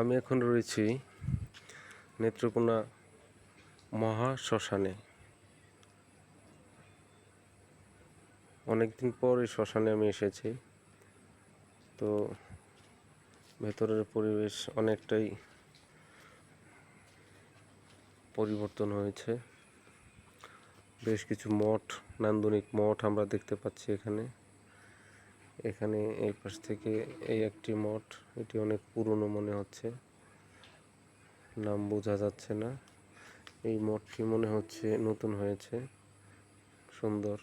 আমি এখন রয়েছি নেত্রকোনা মহা শ্মশানে অনেকদিন পর এই শ্মশানে আমি এসেছি। তো ভেতরের পরিবেশ অনেকটাই পরিবর্তন হয়েছে। বেশ কিছু মঠ, নান্দনিক মঠ আমরা দেখতে পাচ্ছি এখানে। এখানে এই পাশ থেকে এই একটি মঠ। এটি অনেক পুরনো মনে হচ্ছে। নাম বোঝা যাচ্ছে না। এই মঠটি মনে হচ্ছে নতুন হয়েছে। সুন্দর।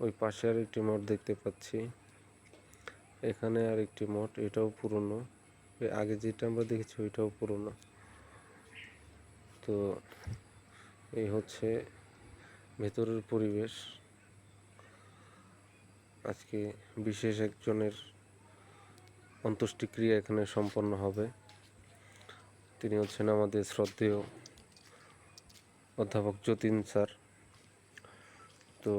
ওই পাশে আর একটি মঠ দেখতে পাচ্ছি। এখানে আর একটি মঠ, এটাও পুরনো। আগে যেটা আমরা দেখেছি, ওইটাও পুরনো। তো এই হচ্ছে ভেতরের পরিবেশ। আজকে বিশেষ একজনের অন্ত্যেষ্টিক্রিয়া এখানে সম্পন্ন হবে। তিনি হচ্ছেন আমাদের শ্রদ্ধেয় অধ্যাপক যতীন স্যার। তো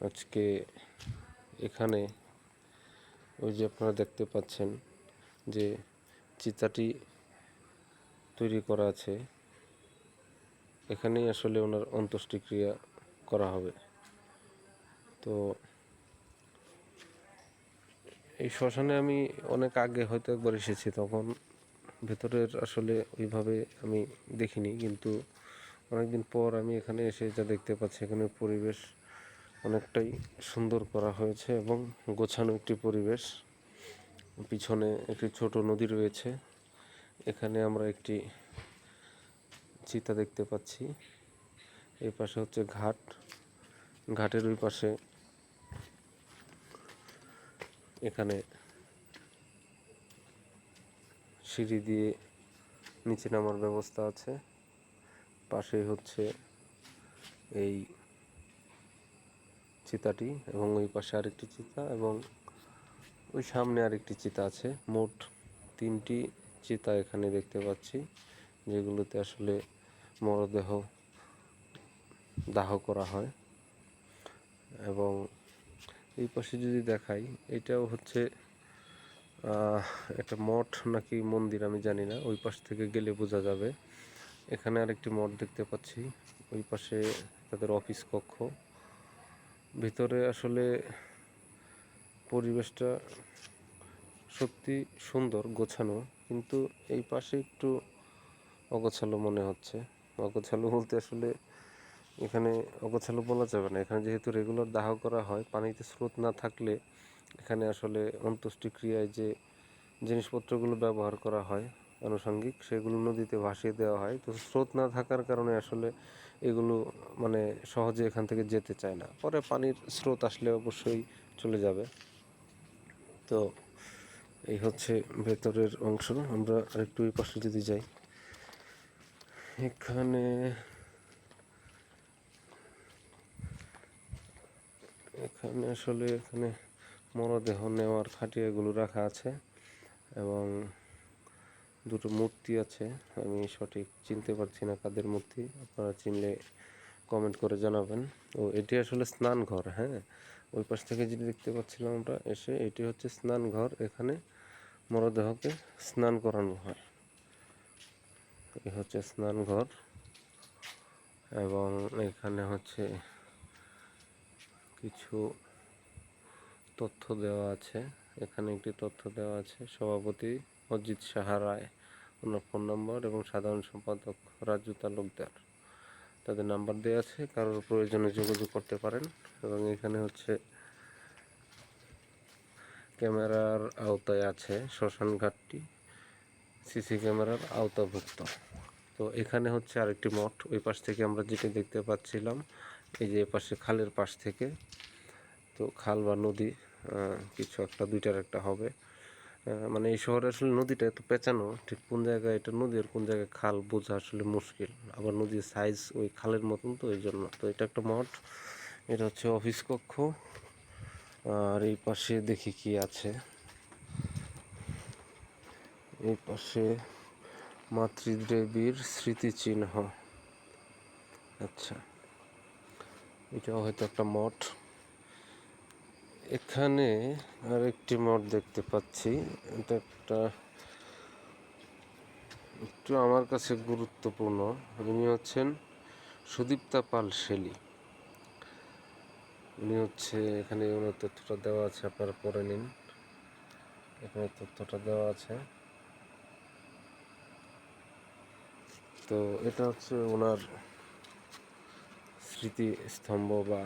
আজকে এখানে ওই যে আপনারা দেখতে পাচ্ছেন যে চিতাটি তৈরি করা আছে। এখানেই আসলে ওনার অন্ত্যেষ্টিক্রিয়া করা হবে। তো এই শ্মশানে আমি অনেক আগে হয়তো একবার এসেছি, তখন ভেতরের আসলে ওইভাবে আমি দেখিনি। কিন্তু অনেকদিন পর আমি এখানে এসে যা দেখতে পাচ্ছি এখানে পরিবেশ অনেকটাই সুন্দর করা হয়েছে এবং গোছানো একটি পরিবেশ। পিছনে একটি ছোট নদী রয়েছে, এখানে আমরা একটি চিতা দেখতে পাচ্ছি। এই পাশে হচ্ছে ঘাট, ঘাটের ওই পাশে এখানে সিঁড়ি দিয়ে নিচে নামার ব্যবস্থা আছে। পাশেই হচ্ছে এই চিতাটি এবং ওই পাশে আরেকটি চিতা এবং ওই সামনে আরেকটি চিতা আছে। মোট তিনটি চিতা এখানে দেখতে পাচ্ছি, যেগুলোতে আসলে মরদেহ দাহ করা হয় এবং এই পাশে যদি দেখাই, এটাও হচ্ছে একটা মঠ নাকি মন্দির আমি জানি না, ওই পাশ থেকে গেলে বোঝা যাবে। এখানে আরেকটি মঠ দেখতে পাচ্ছি, ওই পাশে তাদের অফিস কক্ষ। ভিতরে আসলে পরিবেশটা সত্যি সুন্দর গোছানো, কিন্তু এই পাশে একটু অগোছালো মনে হচ্ছে। অগোছালো বলতে আসলে এখানে অগোছালো বলা যাবে না। এখানে যেহেতু রেগুলার দাহ করা হয়, পানিতে স্রোত না থাকলে এখানে আসলে অন্ত্যেষ্টিক্রিয়ায় যে জিনিসপত্রগুলো ব্যবহার করা হয় আনুষঙ্গিক, সেগুলো নদীতে ভাসিয়ে দেওয়া হয়। তো স্রোত না থাকার কারণে আসলে এগুলো মানে সহজে এখান থেকে যেতে চায় না। পরে পানির স্রোত আসলে অবশ্যই চলে যাবে। তো এই হচ্ছে ভেতরের অংশ। আমরা আরেকটু এই পাশে যদি যাই। এখানে এখানে আসলে এখানে মরদেহ নেওয়ার খাটিয়াগুলো রাখা আছে এবং দুটো মূর্তি আছে। আমি সঠিক চিনতে পারছি না কাদের মূর্তি, আপনারা চিনলে কমেন্ট করে জানাবেন। ও, এটি আসলে স্নান ঘর হ্যাঁ? ওই পাশ থেকে যেটি দেখতে পাচ্ছিলাম আমরা, এসে এটি হচ্ছে স্নান ঘর এখানে মরদেহকে স্নান করানো হয়। এ হচ্ছে স্নান ঘর এবং এখানে হচ্ছে কিছু তথ্য দেওয়া আছে। এখানে একটি তথ্য দেওয়া আছে। সভাপতি অজিত সাহা রায়, ওনার ফোন নম্বর এবং সাধারণ সম্পাদক রাজু তালুকদার। তাদের নাম্বার দেওয়া আছে, কারোর প্রয়োজনে যোগাযোগ করতে পারেন। এবং এখানে হচ্ছে ক্যামেরার আওতায় আছে শ্মশান ঘাটটি, সিসি ক্যামেরার আওতাভুক্ত। তো এখানে হচ্ছে আরেকটি মঠ। ওই পাশ থেকে আমরা যেটি দেখতে পাচ্ছিলাম এই যে পাশে খালের পাশ থেকে, তো খাল বা নদী কিছু একটা, দুইটার একটা হবে। মানে এই শহরে আসলে নদীটা এত পেঁচানো, ঠিক কোন জায়গায় এটা নদী আর কোন জায়গায় খাল বোঝা আসলে মুশকিল। আবার নদীর সাইজ ওই খালের মতন তো, এই জন্য। তো এটা একটা মঠ, এটা হচ্ছে অফিস কক্ষ। আর এই পাশে দেখি কি আছে। এই পাশে মাতৃদেবীর স্মৃতিচিহ্ন। আচ্ছা। এটাও হয়তো একটা মঠ। এখানে আরেকটি মঠ দেখতে পাচ্ছি। এটা একটা একটু আমার কাছে গুরুত্বপূর্ণ। উনি হচ্ছেন সুদীপ্তা পাল শেলি উনি হচ্ছে এখানে ওনার তথ্যটা দেওয়া আছে, আপনারা পড়ে নিন। এখানে তথ্যটা দেওয়া আছে। তো এটা হচ্ছে ওনার স্মৃতিস্তম্ভ বা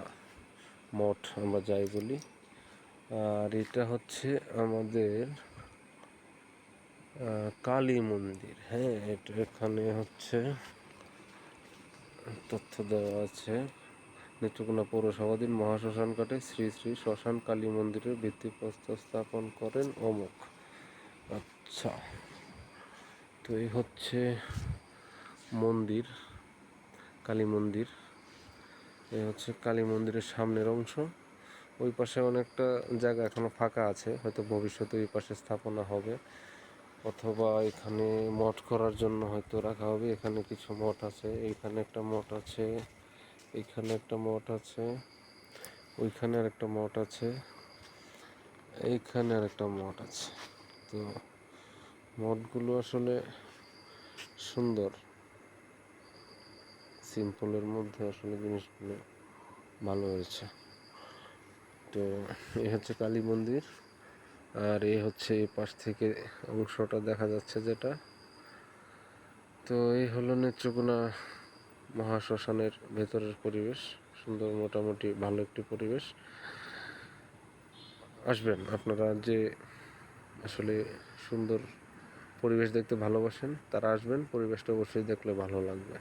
মঠ আমরা যাই বলি। আর এটা হচ্ছে আমাদের কালী মন্দির। হ্যাঁ এটা এখানে হচ্ছে তথ্য দেওয়া আছে। নেত্রকোনা পৌরসভাধীন মহাশ্মশান ঘাটে শ্রী শ্রী শ্মশান কালী মন্দিরের ভিত্তিপ্রস্তর স্থাপন করেন অমুক। আচ্ছা তো এই হচ্ছে মন্দির, কালী মন্দির। এই হচ্ছে কালী মন্দিরের সামনের অংশ। ওই পাশে অনেকটা জায়গা এখনও ফাঁকা আছে, হয়তো ভবিষ্যতে ওই পাশে স্থাপনা হবে। অথবা এখানে মঠ করার জন্য হয়তো রাখা হবে, এখানে কিছু মঠ আছে, এইখানে একটা মঠ আছে, এইখানে একটা মঠ আছে, ওইখানে আর একটা মঠ আছে, এইখানে আর একটা মঠ আছে। তো মঠগুলো আসলে সুন্দর। সিম্পলের মধ্যে আসলে জিনিসগুলো ভালো হয়েছে। তো এই হচ্ছে কালী মন্দির, আর এই হচ্ছে এই পাশ থেকে অংশটা দেখা যাচ্ছে যেটা। তো এই হলো নেত্রকোনা মহাশ্মশানের ভেতরের পরিবেশ, সুন্দর মোটামুটি ভালো একটি পরিবেশ। আসবেন, আপনারা যে আসলে সুন্দর পরিবেশ দেখতে ভালোবাসেন, তারা আসবেন, পরিবেশটা অবশ্যই দেখলে ভালো লাগবে।